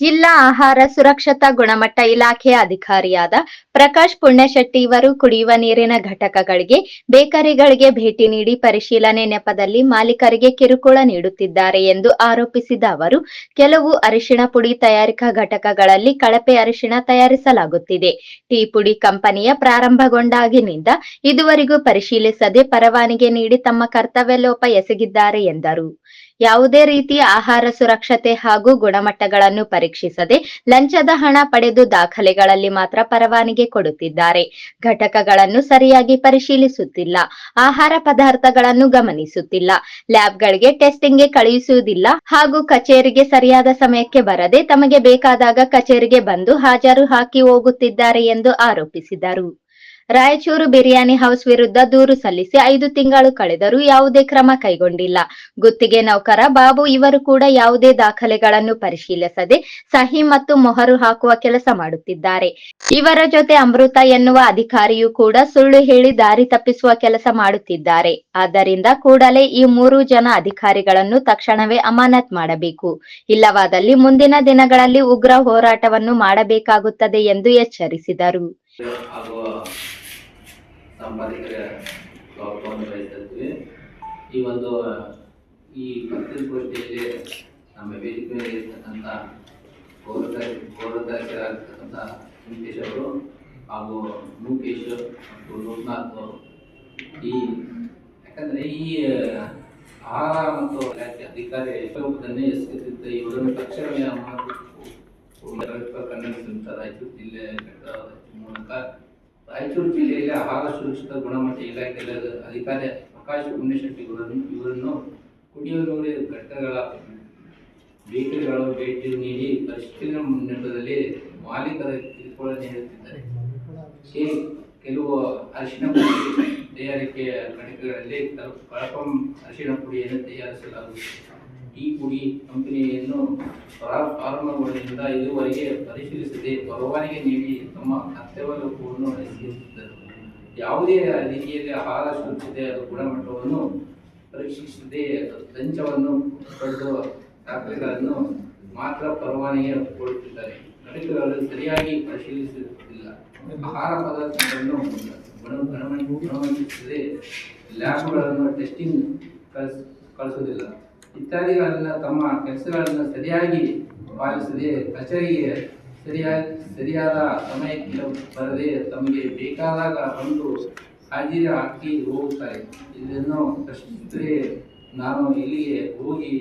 ಜಿಲ್ಲಾ ಆಹಾರ ಸುರಕ್ಷತಾ ಗುಣಮಟ್ಟ ಇಲಾಖೆಯ ಅಧಿಕಾರಿಯಾದ ಪ್ರಕಾಶ್ ಪುಣ್ಯಶೆಟ್ಟಿ ಇವರು ಕುಡಿಯುವ ನೀರಿನ ಘಟಕಗಳಿಗೆ, ಬೇಕರಿಗಳಿಗೆ ಭೇಟಿ ನೀಡಿ ಪರಿಶೀಲನೆ ನೆಪದಲ್ಲಿ ಮಾಲೀಕರಿಗೆ ಕಿರುಕುಳ ನೀಡುತ್ತಿದ್ದಾರೆ ಎಂದು ಆರೋಪಿಸಿದ ಅವರು, ಕೆಲವು ಅರಿಶಿಣ ಪುಡಿ ತಯಾರಿಕಾ ಘಟಕಗಳಲ್ಲಿ ಕಳಪೆ ಅರಿಶಿಣ ತಯಾರಿಸಲಾಗುತ್ತಿದೆ. ಟೀ ಪುಡಿ ಕಂಪನಿಯ ಪ್ರಾರಂಭಗೊಂಡಾಗಿನಿಂದ ಇದುವರೆಗೂ ಪರಿಶೀಲಿಸದೆ ಪರವಾನಿಗೆ ನೀಡಿ ತಮ್ಮ ಕರ್ತವ್ಯ ಲೋಪ ಎಸಗಿದ್ದಾರೆ ಎಂದರು. ಯಾವುದೇ ರೀತಿಯ ಆಹಾರ ಸುರಕ್ಷತೆ ಹಾಗೂ ಗುಣಮಟ್ಟಗಳನ್ನು ಪರೀಕ್ಷಿಸದೆ ಲಂಚದ ಹಣ ಪಡೆದು ದಾಖಲೆಗಳಲ್ಲಿ ಮಾತ್ರ ಪರವಾನಿಗೆ ಕೊಡುತ್ತಿದ್ದಾರೆ. ಘಟಕಗಳನ್ನು ಸರಿಯಾಗಿ ಪರಿಶೀಲಿಸುತ್ತಿಲ್ಲ. ಆಹಾರ ಪದಾರ್ಥಗಳನ್ನು ಗಮನಿಸುತ್ತಿಲ್ಲ. ಲ್ಯಾಬ್ಗಳಿಗೆ ಟೆಸ್ಟಿಂಗ್ಗೆ ಕಳುಹಿಸುವುದಿಲ್ಲ ಹಾಗೂ ಕಚೇರಿಗೆ ಸರಿಯಾದ ಸಮಯಕ್ಕೆ ಬರದೆ ತಮಗೆ ಬೇಕಾದಾಗ ಕಚೇರಿಗೆ ಬಂದು ಹಾಜರು ಹಾಕಿ ಹೋಗುತ್ತಿದ್ದಾರೆ ಎಂದು ಆರೋಪಿಸಿದರು. ರಾಯಚೂರು ಬಿರಿಯಾನಿ ಹೌಸ್ ವಿರುದ್ಧ ದೂರು ಸಲ್ಲಿಸಿ ಐದು ತಿಂಗಳು ಕಳೆದರೂ ಯಾವುದೇ ಕ್ರಮ ಕೈಗೊಂಡಿಲ್ಲ. ಗುತ್ತಿಗೆ ನೌಕರ ಬಾಬು ಇವರು ಕೂಡ ಯಾವುದೇ ದಾಖಲೆಗಳನ್ನು ಪರಿಶೀಲಿಸದೆ ಸಹಿ ಮತ್ತು ಮೊಹರು ಹಾಕುವ ಕೆಲಸ ಮಾಡುತ್ತಿದ್ದಾರೆ. ಇವರ ಜೊತೆ ಅಮೃತ ಎನ್ನುವ ಅಧಿಕಾರಿಯೂ ಕೂಡ ಸುಳ್ಳು ಹೇಳಿ ದಾರಿ ತಪ್ಪಿಸುವ ಕೆಲಸ ಮಾಡುತ್ತಿದ್ದಾರೆ. ಆದ್ದರಿಂದ ಕೂಡಲೇ ಈ ಮೂರು ಜನ ಅಧಿಕಾರಿಗಳನ್ನು ತಕ್ಷಣವೇ ಅಮಾನತ್ ಮಾಡಬೇಕು. ಇಲ್ಲವಾದಲ್ಲಿ ಮುಂದಿನ ದಿನಗಳಲ್ಲಿ ಉಗ್ರ ಹೋರಾಟವನ್ನು ಮಾಡಬೇಕಾಗುತ್ತದೆ ಎಂದು ಎಚ್ಚರಿಸಿದರು. ಆಗುವ ಸಂಪಾದಕರ ಲೋಪವನ್ನು ಬಯಸುತ್ತೀವಿ ಈ ಒಂದು, ಈ ಪತ್ರಿಕೋಷ್ಠಿಯಲ್ಲಿ ನಮ್ಮ ವೇದಿಕೆ ಮೇಲೆ ಇರ್ತಕ್ಕಂಥ ಗೌರವ ಗೌರವಧಾರಕರಾಗಿರ್ತಕ್ಕಂಥ ವೆಂಕಟೇಶ್ ಅವರು ಹಾಗೂ ಮುಖೇಶ್ ಮತ್ತು ಲೋಕನಾಥ್ ಈ, ಯಾಕಂದರೆ ಈ ಆಹಾರ ಮತ್ತು ಇಲಾಖೆ ಅಧಿಕಾರಿ ರೂಪದಲ್ಲಿ ಎಸಗುತ್ತಿದ್ದ ಇವರನ್ನು ತಕ್ಷಣವೇ ಕನ್ನಡ ಸಂಯುಕ್ತ ರಾಯಚೂರು ಜಿಲ್ಲೆ ಮೂಲಕ ರಾಯಚೂರು ಜಿಲ್ಲೆಯಲ್ಲಿ ಆಹಾರ ಸುರಕ್ಷಿತ ಗುಣಮಟ್ಟ ಇಲಾಖೆಯ ಅಧಿಕಾರಿ ಪ್ರಕಾಶ್ ಉಣ್ಣೆಶೆಟ್ಟಿಗಳನ್ನು ಇವರನ್ನು ಕುಡಿಯುವ ಘಟ್ಟಗಳ ಘಟಕಗಳ ಬೇಕರಿಗಳು ಭೇಟಿ ನೀಡಿ ಪರಿಶೀಲನೆ ಮುನ್ನಡೆದಲ್ಲಿ ಮಾಲೀಕರ ಕಿರುಕುಳ ಹೇಳುತ್ತಿದ್ದಾರೆ. ಕೆಲವು ಅರಿಶಿನ ಪುಡಿ ತಯಾರಿಕೆಯ ಘಟಕಗಳಲ್ಲಿ ಕಳಪಂ ಅರಿಶಿನ ಪುಡಿಯನ್ನು ತಯಾರಿಸಲಾಗುತ್ತದೆ. ಈ ಪುಡಿ ಕಂಪನಿಯನ್ನು ಪ್ರಾ- ಪ್ರಾರಂಭಗೊಂಡಿಂದ ಇದುವರೆಗೆ ಪರಿಶೀಲಿಸದೆ ಪರವಾನಿಗೆ ನೀಡಿ ತಮ್ಮ ಕರ್ತವ್ಯವನ್ನು ಎಸಗಿದ್ದಾರೆ ಯಾವುದೇ ರೀತಿಯಲ್ಲಿ ಆಹಾರ ಶುದ್ಧತೆ ಅದು ಗುಣಮಟ್ಟವನ್ನು ಪರೀಕ್ಷಿಸದೆ ಲಂಚವನ್ನು ಪಡೆದು ದಾಖಲೆಗಳನ್ನು ಮಾತ್ರ ಪರವಾನಗಿ ಕೊಡುತ್ತಿದ್ದಾರೆ. ಘಟಕಗಳು ಸರಿಯಾಗಿ ಪರಿಶೀಲಿಸುತ್ತಿಲ್ಲ. ಆಹಾರ ಪದಾರ್ಥಗಳನ್ನು ಗುಣ ಗುಣಮಟ್ಟಿಸದೆ ಲ್ಯಾಬ್ಗಳನ್ನು ಟೆಸ್ಟಿಂಗ್ ಕಳಿಸ್, ಕಳಿಸುವುದಿಲ್ಲ. ಇತ್ಯಾದಿಗಳೆಲ್ಲ ತಮ್ಮ ಕೆಲಸಗಳನ್ನು ಸರಿಯಾಗಿ ಪಾಲಿಸದೆ, ಕಚೇರಿಗೆ ಸರಿಯಾಗಿ ಸರಿಯಾದ ಸಮಯಕ್ಕೆ ಬರದೆ ತಮಗೆ ಬೇಕಾದಾಗ ಬಂದು ಹಾಜಿರಿ ಹಾಕಿ ಹೋಗುತ್ತಾರೆ. ಇದನ್ನು ಪ್ರಶ್ನಿಸಿದರೆ ನಾನು ಇಲ್ಲಿಗೆ ಹೋಗಿ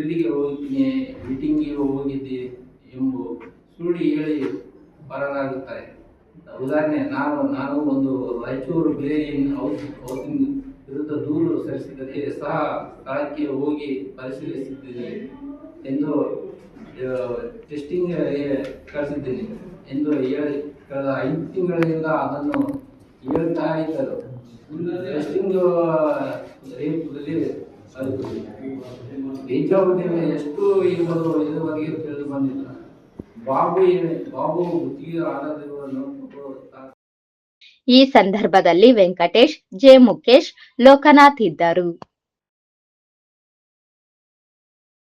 ಇಲ್ಲಿಗೆ ಹೋಗಿದ್ದೀನಿ, ಮೀಟಿಂಗಿಗೆ ಹೋಗಿದ್ದೆ ಎಂಬ ಸುಳ್ಳು ಹೇಳಿ ಬರಲಾಗುತ್ತಾರೆ ಉದಾಹರಣೆ, ನಾನು ನಾನು ಒಂದು ರಾಯಚೂರು ಬಿರಿಯಾನಿ ಹೌಸ್ ಹೌಸಿಂಗ್ ದೂರು ಸಹ ಸ್ಥಳಕ್ಕೆ ಹೋಗಿ ಪರಿಶೀಲಿಸಿದ್ದೇನೆ ಎಂದು ಟೆಸ್ಟಿಂಗ್ ಕಳಿಸಿದ್ದೇನೆ ಎಂದು ಹೇಳಿ, ಕಳೆದ ಐದು ತಿಂಗಳಿಂದ ಅದನ್ನು ಹೇಳ್ತಾ ಇದ್ದರು. ಟೆಸ್ಟಿಂಗ್ ರೇಪದಲ್ಲಿ ಬೇಜಾವಧಿಯಲ್ಲಿ ಎಷ್ಟು ಇರ್ಬೋದು ಇದುವರೆಗೆ ತಿಳಿದು ಬಂದಿಲ್ಲ. ಬಾಬು ಬಾಬು ಗುತ್ತಿಗೆ ಆಧಾರವನ್ನು ಈ ಸಂದರ್ಭದಲ್ಲಿ ವೆಂಕಟೇಶ್ ಜೆ. ಮುಖೇಶ್ ಲೋಕನಾಥ್ ಇದ್ದರು.